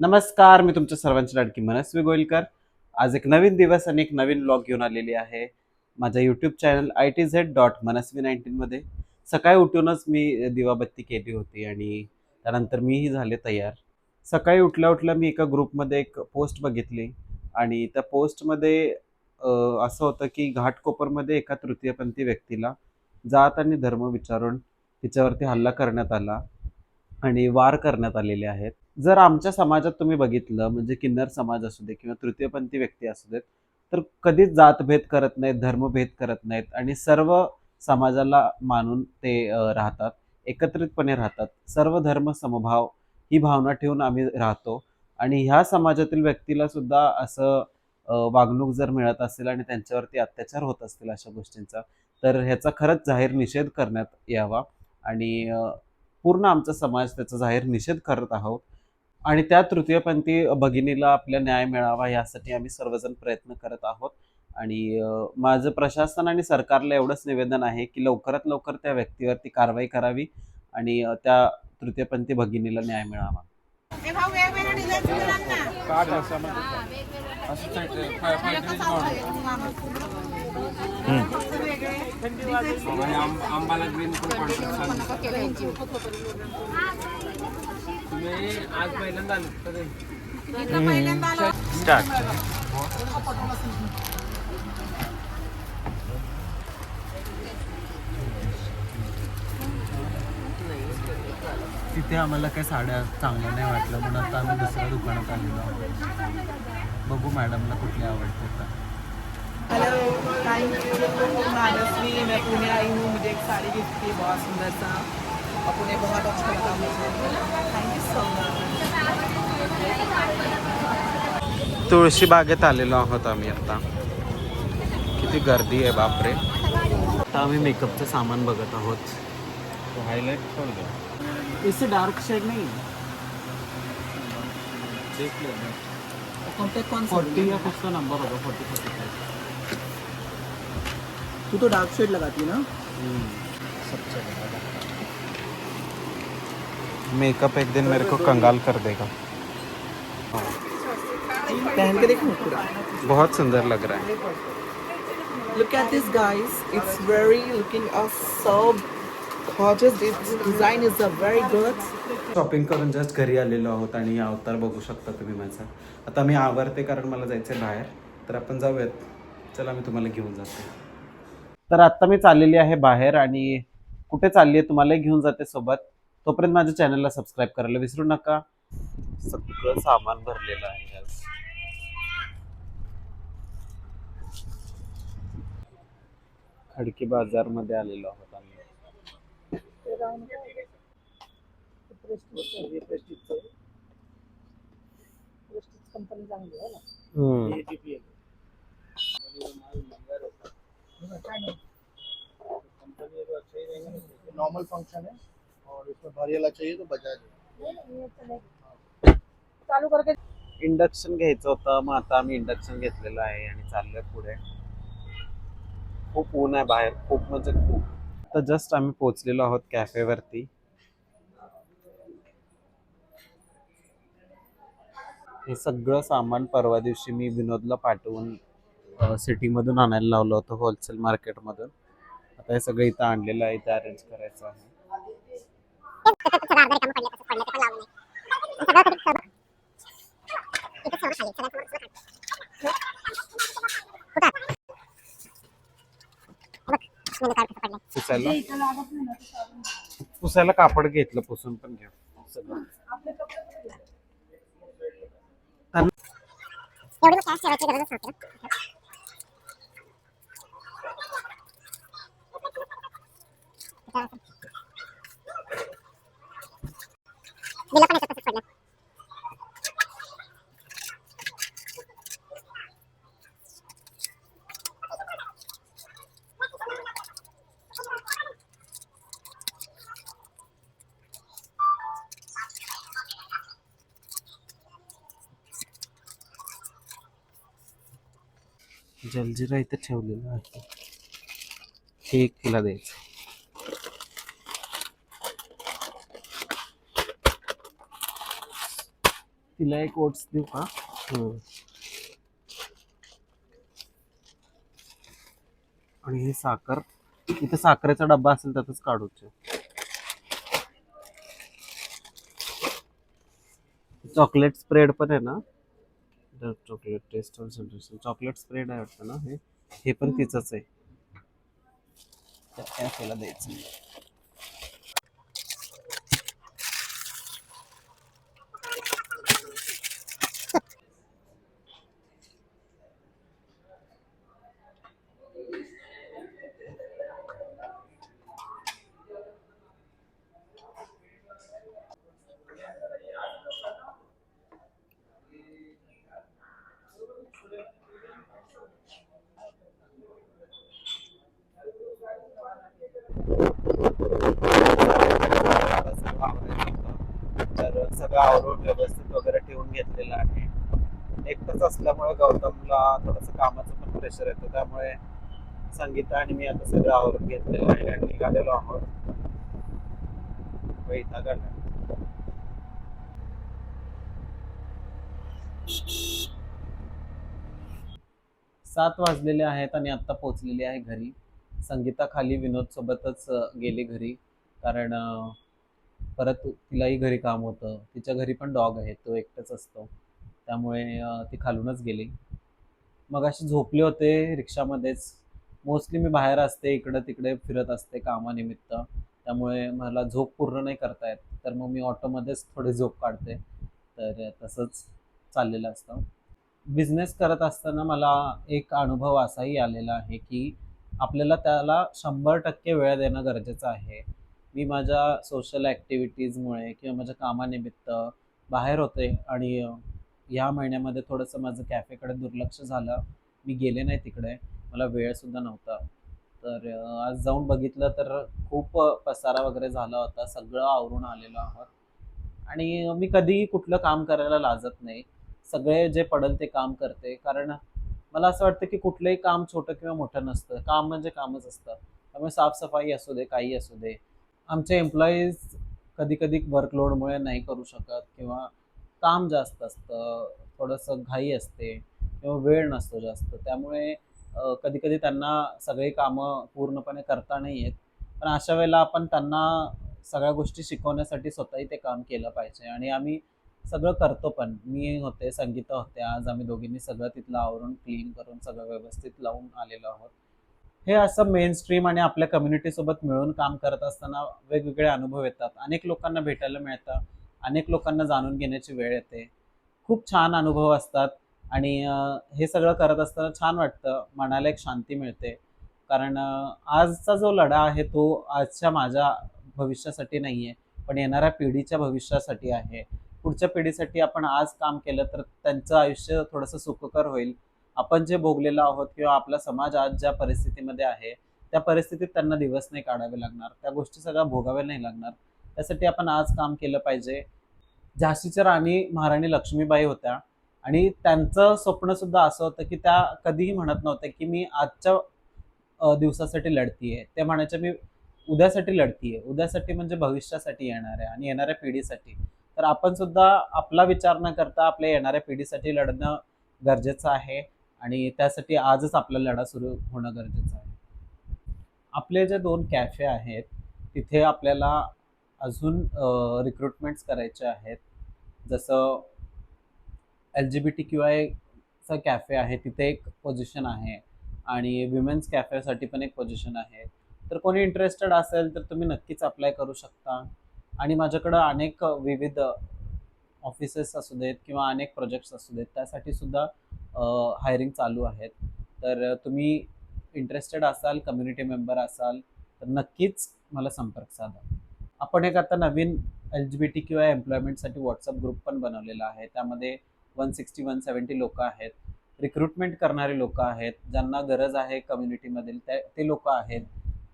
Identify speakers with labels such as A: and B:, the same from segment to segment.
A: नमस्कार मी तुमच्या सर्वांची लाडकी मनस्वी गोयलकर आज एक नवीन दिवस आणि एक नवीन ब्लॉग घेऊन आलेली आहे. माझ्या YouTube channel I T Z dot Manasvi नाईन्टीनमध्ये सकाळी उठूनच मी दिवाबत्ती केली होती आणि त्यानंतर मीही झाले तयार. सकाळी उठल्या उठल्या मी एका ग्रुपमध्ये एक पोस्ट बघितली आणि त्या पोस्टमध्ये असं होतं की घाटकोपरमध्ये एका तृतीयपंथी व्यक्तीला जात आणि धर्म विचारून तिच्यावरती हल्ला करण्यात आला आणि वार करण्यात आलेले आहेत. जर आमच्या समाजात तुम्ही बघितलं म्हणजे किन्नर समाज असू दे किंवा तृतीयपंथी व्यक्ती असू देत तर कधीच जातभेद करत नाहीत धर्मभेद करत नाहीत आणि सर्व समाजाला मानून ते राहतात एकत्रितपणे राहतात. सर्व धर्म समभाव ही भावना ठेवून आम्ही राहतो आणि ह्या समाजातील व्यक्तीला सुद्धा असं वागणूक जर मिळत असेल आणि त्यांच्यावरती अत्याचार होत असतील अशा गोष्टींचा तर ह्याचा खरंच जाहीर निषेध करण्यात यावा आणि पूर्ण आमचा समाज त्याचा जाहीर निषेध करत आहोत. आणि त्या तृतीयपंथी भगिनीला आपल्या न्याय मिळावा यासाठी आम्ही सर्वजण प्रयत्न करत आहोत. आणि माझं प्रशासन आणि सरकारला एवढंच निवेदन आहे की लवकरात लवकर त्या व्यक्तीवरती कारवाई करावी आणि त्या तृतीयपंथी भगिनीला न्याय मिळावा.
B: आंबाला ग्रीन पण कॉन्ट्रॅक्ट चालू तुम्ही आज पहिल्यांदा आले. तर
C: इथं पहिल्यांदा आलो.
A: स्टार्ट तिथे आम्हाला काही साड्या चांगल्या नाही वाटल्या म्हणून आता आम्ही दुसऱ्या दुकानात आलेलो आहोत. बघू मॅडमला कुठली आवडते तर
D: हेलो थैंक यू मानसवी मैं पुणे आई हूँ मुझे एक साड़ी की बहुत सुंदर सा और पुणे बहुत अच्छा लगा मुझे थैंक यू सो मच
A: तुळशी बागेत आलेलो आहोत आम्ही आता. किती गर्दी आहे बापरे. आता आम्ही मेकअपचं सामान बघत आहोत.
B: हायलाइट छोड़ दो
A: इससे डार्क शेड नहीं
B: देख लो
D: कॉन्टेक्ट कौन सा
A: फोर्टी या कुछ तो नंबर होगा फोर्टी फोर्टी फाइव
D: तू तो डार्क शेड लगाती है ना
A: मेकअप एक दिन मेरे को कंगाल कर देगा।
D: पहन के देखो पूरा
A: बहुत सुंदर लग रहा है।
D: Look at this guys. It's very looking uh, so gorgeous. This design is uh, very good.
A: Shopping करून जस्ट घरी आलेलो आहोत आणि हा अवतार बघू शकता तुम्ही माझा. आता मी आवरते कारण मला जायचं आहे बाहेर. तर आपण जाऊयात. चला मी तुम्हाला घेऊन जाते. तर आता मी चाललेली आहे बाहेर आणि कुठे चालली आहे तुम्हालाही घेऊन जाते सोबत. तोपर्यंत माझ्या चॅनलला सबस्क्राईब करायला विसरू नका सगळं सामान भरलेलं आहे आज. खडकी बाजारमध्ये आलेलो आहोत आम्ही.
E: नॉर्मल फंक्शन है और इसमें भारी वाला चाहिए तो बजाज
A: इंडक्शन घ्यायचं होतं मग आता आम्ही इंडक्शन घेतलेलं आहे आणि चाललोय पुढे. खूप ऊन आहे बाहेर खूप म्हणजे खूप. आता जस्ट आम्ही पोहोचलेलो आहोत कॅफेवरती हे सगळं सामान परवा दिवशी मी विनोदला पाठवून सिटीमधून आणायला लावलं होतं होलसेल मार्केटमधून आता हे सगळं इथं आणलेलं आहे इथं अरेंज करायचं आहे. पुसायला? कापड घेतलं पुसून पण घ्या. सगळं
F: एवढी मग कॅश ठेवायची गरजच नव्हती ना. बिलं पण याच्यात तसंच पडलं.
A: जलजिरा इथे ठेवलेला आहे. हे एक तिला द्यायचं. तिला एक ओट्स देऊ का? आणि ही साखर इथे साखरेचा डब्बा असेल त्यातच काढूचे. चॉकलेट स्प्रेड पण आहे ना? Chocolate taste concentration chocolate spread आहे वाटतं ना हे. हे पण तिचंच आहे. त्या कॅफेला द्यायचं तर सगळं आवरून व्यवस्थित वगैरे ठेवून घेतलेलं आहे एकटंच असल्यामुळे गौतमला थोडंसं कामाचं पण प्रेशर येतं त्यामुळे संगीता आणि मी आता सगळं आवरून घेतलेलं आहे आणि निघालेलो आहोत. सात वाजलेले आहेत आणि आता पोचलेले आहे घरी. संगीता खाली विनोद सोबतच गेली घरी. कारण परत तिलाही घरी काम होतं. तिच्या घरी पण डॉग आहे. तो एकटाच असतो. त्यामुळे ती खालूनच गेली. मग अशी झोपले होते रिक्षामध्येच. मोस्टली मी बाहेर असते इकडं तिकडे फिरत असते कामानिमित्त. त्यामुळे मला झोप पूर्ण नाही करता येत. तर मग मी ऑटोमध्येच थोडी झोप काढते. तर तसंच चाललेलं असतं. बिझनेस करत असताना मला एक अनुभव असाही आलेला आहे की आपल्याला त्याला शंभर टक्के वेळ देणं गरजेचं आहे. मी माझ्या सोशल ॲक्टिव्हिटीजमुळे किंवा माझ्या कामानिमित्त बाहेर होते आणि या ह्या महिन्यामध्ये थोडंसं माझं कॅफेकडे दुर्लक्ष झालं. मी गेले नाही तिकडे. मला वेळसुद्धा नव्हता. तर आज जाऊन बघितलं तर खूप पसारा वगैरे झाला होता. सगळं आवरून आलेलो आहोत. आणि मी कधीही कुठलं काम करायला लाजत नाही. सगळे जे पडेल ते काम करते. कारण मला असं वाटतं की कुठलंही काम छोटं किंवा मोठं नसतं. काम म्हणजे कामच असतं. त्यामुळे साफसफाई असू दे काही असू दे. आमचे एम्प्लॉईज कधी कधी वर्कलोडमुळे नाही करू शकत किंवा काम जास्त असतं थोडंसं घाई असते किंवा वेळ नसतो जास्त. त्यामुळे कधी कधी त्यांना सगळी कामं पूर्णपणे करता नाही येत. पण अशा वेळेला आपण त्यांना सगळ्या गोष्टी शिकवण्यासाठी स्वतःही ते काम केलं पाहिजे. आणि आम्ही सगळं करतो पण. मी होते संगीता होते आज आम्ही दोघींनी सगळं तिथलं आवरून क्लीन करून सगळं व्यवस्थित लावून आलेलो आहोत. हे असं मेन स्ट्रीम आणि आपल्या कम्युनिटीसोबत मिळून काम करत असताना वेगवेगळे अनुभव येतात. अनेक लोकांना भेटायला मिळतं. अनेक लोकांना जाणून घेण्याची वेळ येते. खूप छान अनुभव असतात आणि हे सगळं करत असताना छान वाटतं. मनाला एक शांती मिळते. कारण आजचा जो लढा आहे तो आजच्या माझ्या भविष्यासाठी नाही आहे पण येणाऱ्या पिढीच्या भविष्यासाठी आहे. पुढच्या पिढीसाठी आपण आज काम केलं तर त्यांचं आयुष्य थोडंसं सुखकर होईल. आपण जे भोगलेलो आहोत किंवा आपला समाज आज ज्या परिस्थितीमध्ये आहे त्या परिस्थितीत त्यांना दिवस नाही काढावे लागणार. त्या गोष्टी सगळ्या भोगाव्या नाही लागणार. त्यासाठी आपण आज काम केलं पाहिजे. झाशीच्या राणी महाराणी लक्ष्मीबाई होत्या आणि त्यांचं स्वप्न सुद्धा असं होतं की त्या कधीही म्हणत नव्हत्या की मी आजच्या दिवसासाठी लढतीये. ते म्हणायचे मी उद्यासाठी लढतीये. उद्यासाठी म्हणजे भविष्यासाठी येणार आहे आणि येणाऱ्या पिढीसाठी. तर आपण सुद्धा आपला विचार न करता आपल्या येणाऱ्या पिढीसाठी लढणं गरजेचं आहे आणि त्यासाठी आजच आपला लढा सुरू होणं गरजेचं आहे. आपले जे दोन कॅफे आहेत तिथे आपल्याला अजून रिक्रुटमेंट्स करायचे आहेत. जसं L G B T Q आयचं cafe आहे तिथे एक पोझिशन आहे. आणि विमेन्स कॅफेसाठी पण एक पोझिशन आहे. तर कोणी इंटरेस्टेड असेल तर तुम्ही नक्कीच अप्लाय करू शकता. आणि माझ्याकडं अनेक विविध ऑफिसेस असू देत किंवा अनेक प्रोजेक्ट्स असू देत त्यासाठी सुद्धा हायरिंग चालू आहेत. तर तुम्ही इंटरेस्टेड असाल कम्युनिटी मेंबर असाल तर नक्कीच मला संपर्क साधा. आपण एक आता नवीन एल जी बी टी किंवा एम्प्लॉयमेंटसाठी व्हॉट्सअप ग्रुप पण बनवलेला आहे. त्यामध्ये वन सिक्स्टी वन सेवन्टी लोक आहेत. रिक्रुटमेंट करणारे लोक आहेत. ज्यांना गरज आहे कम्युनिटीमधील त्या ते लोक आहेत.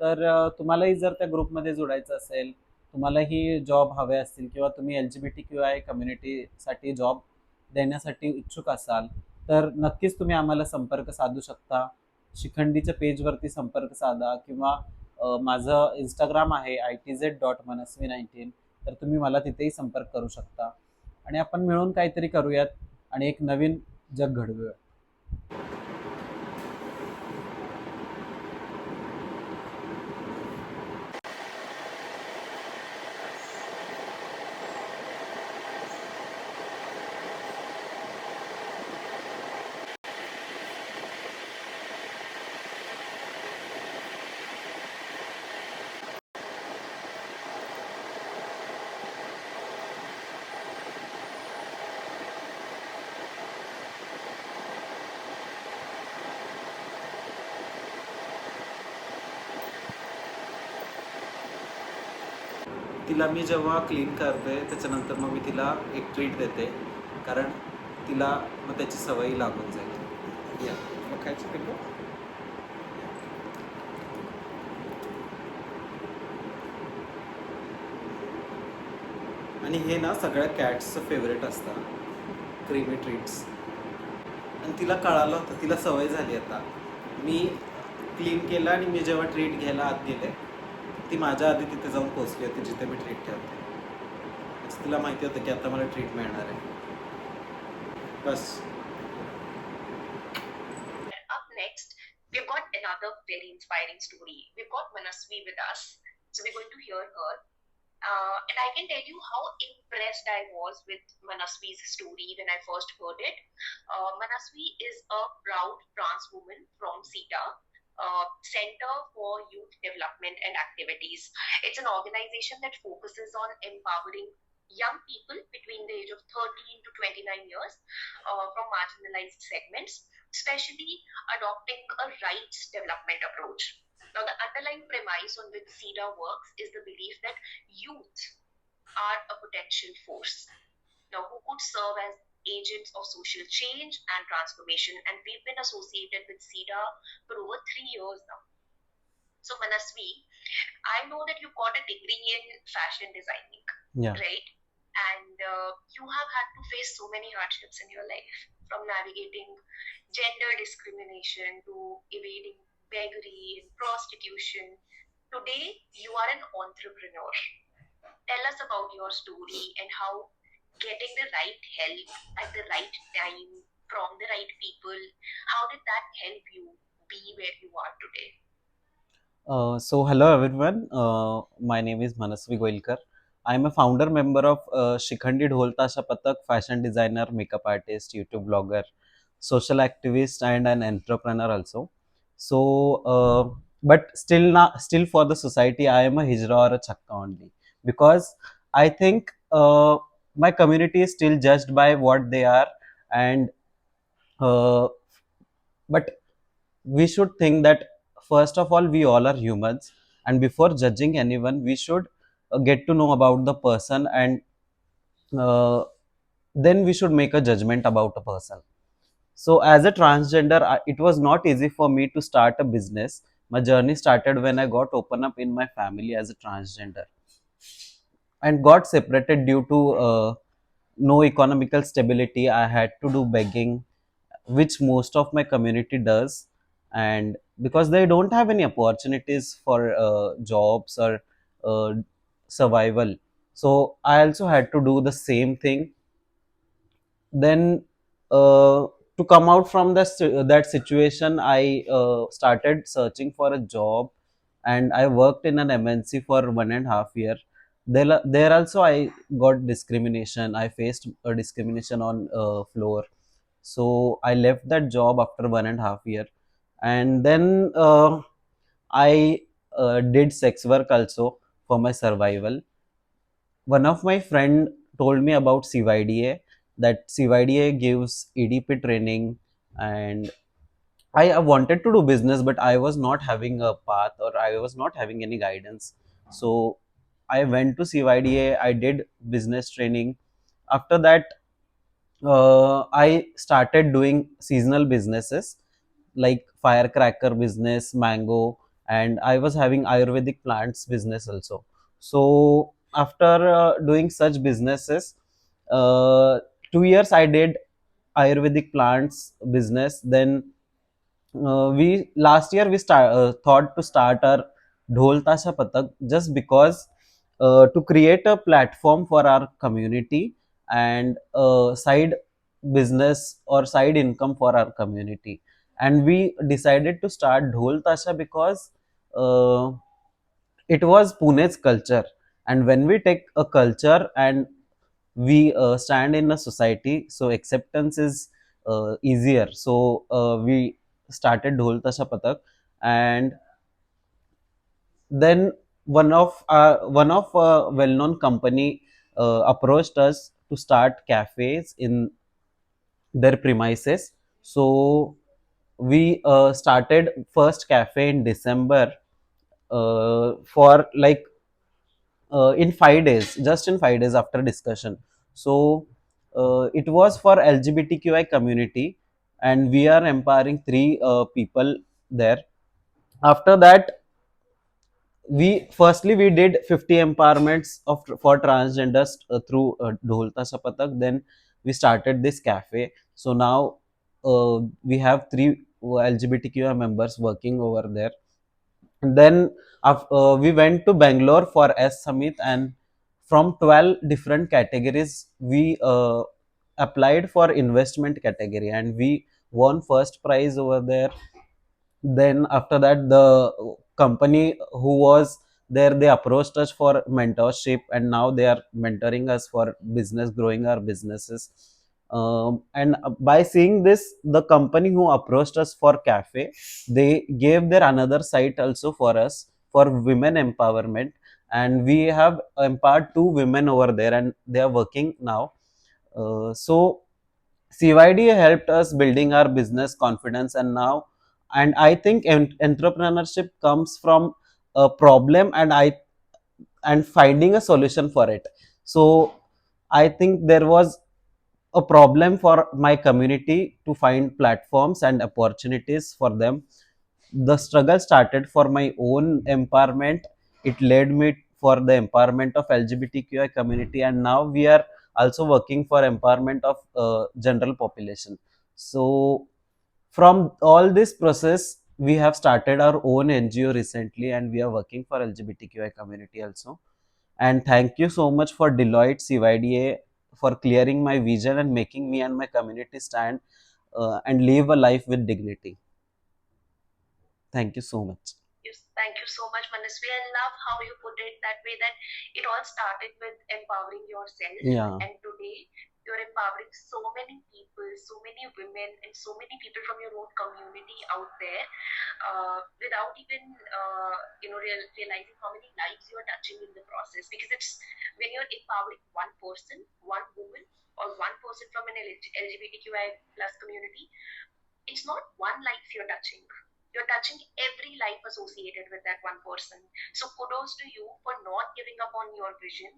A: तर तुम्हालाही जर त्या ग्रुपमध्ये जोडायचं असेल तुम्हालाही जॉब हवे असतील किंवा तुम्ही एल जी बी टी किंवा आय कम्युनिटीसाठी जॉब देण्यासाठी इच्छुक असाल तर नक्कीच तुम्ही आम्हाला संपर्क साधू शकता. शिखंडीच्या पेजवरती संपर्क साधा किंवा माझं इंस्टाग्राम आहे I T Z dot Manasvi nineteen. तर तुम्ही मला तिथेही संपर्क करू शकता. आणि आपण मिळून काहीतरी करूयात आणि एक नवीन जग घडवूया तिला मी जेव्हा क्लीन करते त्याच्यानंतर मग मी तिला एक ट्रीट देते. कारण तिला मग त्याची सवयी लागून जाईल. या. मग खायची पिल्लू आणि हे ना सगळ्या कॅट्सचं फेवरेट असतं. क्रीमी ट्रीट्स आणि तिला कळालं होतं तिला सवय झाली आता. मी क्लीन केलं आणि मी जेव्हा ट्रीट घ्यायला आत गेले ती माझ्या आधी तिथे जाऊन पोहोचली होती जिथे मी ट्रीट ठेवते म्हणजे तिला माहिती होतं की आता मला ट्रीट मिळणार आहे बस
G: Up next, we've got another very inspiring story. We've got Manasvi with us, so we're going to hear her. Uh, and I can tell you how impressed I was with Manasvi's story when I first heard it. Uh, Manasvi is a proud trans woman from CETA, uh, Center for Youth Development and Activities. It's an organization that focuses on empowering young people between the age of 13 to 29 years uh, from marginalized segments especially adopting a rights development approach. Now, the underlying premise on which CEDA works is the belief that youth are a potential force. Now, who could serve as agents of social change and transformation, and we've been associated with CEDA for over three years now. So, Manasvi, I know that you got a degree in fashion designing,
A: Yeah.
G: right? And uh, you have had to face so many hardships in your life, from navigating gender discrimination to evading beggary and prostitution. Today, you are an entrepreneur. Tell us about your story and how getting the right help at the right time from the right people, how did that help you be where you are today?
A: Uh, so hello everyone. Uh, my name is Manasvi Goilkar. I am a founder member of uh, Shikhandi Dhol Tasha Patak, fashion designer, makeup artist, YouTube blogger, social activist, and an entrepreneur also. So, uh, but still not still for the society, I am a hijra or a chakka only because I think uh, my community is still judged by what they are, and uh, but we should think that first of all we all are humans and before judging anyone we should uh, get to know about the person and uh, then we should make a judgment about a person. So as a transgender I, it was not easy for me to start a business. My journey started when i got open up in my family as a transgender and got separated due to uh, no economical stability. I had to do begging which most of my community does. And because they don't have any opportunities for uh, jobs or uh, survival. So i also had to do the same thing. Then uh, to come out from that situation i uh, started searching for a job. And i worked in an mnc for one and a half year there, there also i got discrimination. I faced a discrimination on uh, floor. So i left that job after one and a half year. And then uh, i uh, did sex work also for my survival. One of my friend told me about cyda that cyda gives edp training. And I, I wanted to do business but i was not having a path or i was not having any guidance. So i went to cyda i did business training after that uh, I started doing seasonal businesses like firecracker business, mango, and I was having Ayurvedic plants business also. So after uh, doing such businesses, uh, two years I did Ayurvedic plants business. Then uh, we last year we start, uh, thought to start our Dhol Tasha Patak just because uh, to create a platform for our community and a side business or side income for our community. And we decided to start Dhol Tasha because uh, it was Pune's culture. And when we take a culture and we uh, stand in a society, so acceptance is uh, easier. So uh, we started Dhol Tasha Patak, and then one of our, one of a well-known company uh, approached us to start cafes in their premises. So we uh, started first cafe in December uh, for like uh, in five days, just in five days after discussion. So uh, it was for LGBTQI community, and we are empowering three uh, people there. After that, we firstly we did 50 empowerments of for transgenders uh, through uh, Dholta Sapatak. Then we started this cafe. So now uh, we have three LGBTQI members working over there. And then uh, we went to Bangalore for S Summit, and from 12 different categories, we uh, applied for investment category, and we won first prize over there. Then after that, the company who was there they approached us for mentorship, and now they are mentoring us for business, growing our businesses. Um, and by seeing this, the company who approached us for cafe, they gave their another site also for us for women empowerment and we have empowered two women over there and they are working now uh, so cyd helped us building our business confidence and now and i think en- entrepreneurship comes from a problem and i and finding a solution for it. So i think there was a problem for my community to find platforms and opportunities for them. The struggle started for my own empowerment. It led me for the empowerment of lgbtqi community and now we are also working for empowerment of uh, general population. So from all this process we have started our own ngo recently and we are working for lgbtqi community also and thank you so much for deloitte cyda for clearing my vision and making me and my community stand uh, and live a life with dignity thank you so much
G: Yes, thank you so much, Manasvi. I love how you put it that way that it all started with empowering yourself.
A: Yeah.
G: And today you're empowering so many people, so many women, and so many people from your own community out there uh, without even uh, you know real, realizing how many lives you are touching in the process. Because it's when you're empowering one person, one woman, or one person from an LGBTQI plus community, it's not one life you're touching you're touching every life associated with that one person. So kudos to you for not giving up on your vision,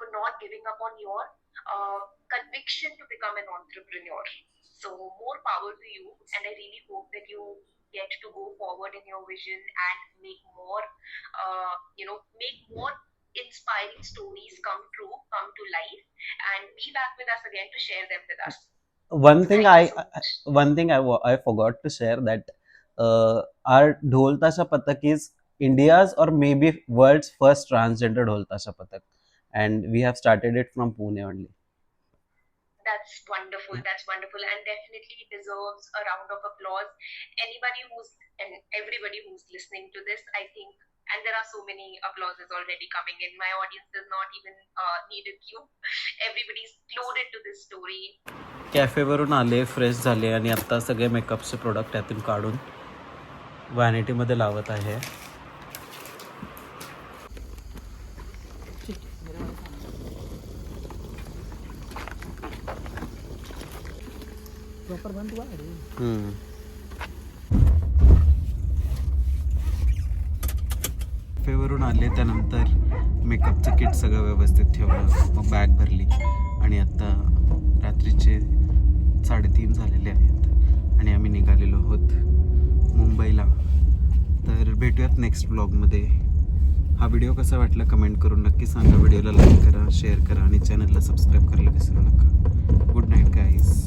G: for not giving up on your uh, conviction to become an entrepreneur. So more power to you, and I really hope that you get to go forward in your vision and make more, uh, you know, make more inspiring stories come true, come to life, and be back with us again to share them with us.
A: one thing
G: Thank
A: I,
G: so
A: one thing I, I forgot to share that uh, our Dhol Tasha Patak is India's or maybe world's first transgender Dhol Tasha Patak, and we have started it from Pune only.
G: That's wonderful. That's wonderful, and definitely deserves a round of applause. Anybody who's and everybody who's listening to this, I think, and there are so many applauses already coming in. My audience does not even uh, need a cue. Everybody's loaded to this story.
A: कॅफेवरून आले fresh झाले आणि आत्ता सगळे मेकअपचे product त्यातून काढून व्हॅनिटीमध्ये लावत आहे हम्म. कॅफेवरून आले त्यानंतर मेकअपचं किट सगळं व्यवस्थित ठेवलं मग बॅग भरली. आणि आता रात्रीचे साडेतीन झालेले आहेत. आणि आम्ही निघालेलो आहोत मुंबईला. तर भेटूयात नेक्स्ट ब्लॉगमध्ये हा व्हिडिओ कसा वाटला कमेंट करून नक्की सांगा. व्हिडिओला लाईक करा शेअर करा आणि चॅनलला सबस्क्राईब करायला विसरू नका. Good night guys